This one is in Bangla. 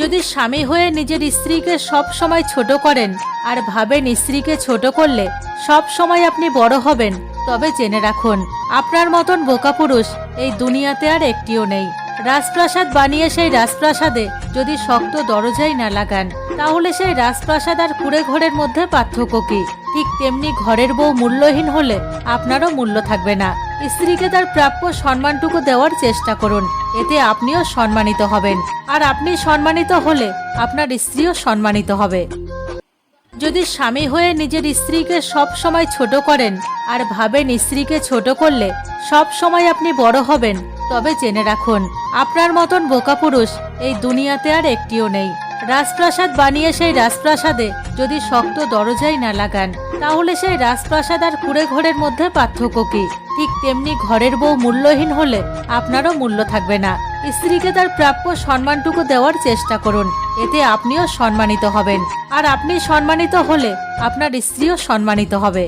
যদি স্বামী হয়ে নিজের স্ত্রীকে সব সময় ছোট করেন আর ভাবেন স্ত্রীকে ছোট করলে সব সময় আপনি বড় হবেন, তবে জেনে রাখুন, আপনার মতন বোকা পুরুষ এই দুনিয়াতে আর একটিও নেই। রাজপ্রাসাদ বানিয়ে সেই রাজপ্রাসাদে যদি শক্ত দরজাই না লাগান, তাহলে সেই রাজপ্রাসাদ আর কুড়ে ঘরের মধ্যে পার্থক্য কি? ঠিক তেমনি ঘরের বউ মূল্যহীন হলে আপনারও মূল্য থাকবে না। স্ত্রীকে তার প্রাপ্য সম্মানটুকু দেওয়ার চেষ্টা করুন, এতে আপনিও সম্মানিত হবেন। আর আপনি সম্মানিত হলে আপনার স্ত্রীও সম্মানিত হবে। যদি স্বামী হয়ে নিজের স্ত্রীকে সব সময় ছোট করেন, আর ভাবেন স্ত্রীকে ছোট করলে সব সময় আপনি বড় হবেন তবে জেনে রাখুন, আপনার মতন বোকা পুরুষ এই দুনিয়াতে আর একটিও নেই। রাজপ্রাসাদ বানিয়ে সেই রাজপ্রাসাদে যদি শক্ত দরজাই না লাগান, তাহলে সেই রাজপ্রাসাদ আর কুড়ে ঘরের মধ্যে পার্থক্য কি? ঠিক তেমনি ঘরের বউ মূল্যহীন হলে আপনারও মূল্য থাকবে না। স্ত্রীকে তার প্রাপ্য সম্মানটুকু দেওয়ার চেষ্টা করুন, এতে আপনিও সম্মানিত হবেন। আর আপনি সম্মানিত হলে আপনার স্ত্রীও সম্মানিত হবে।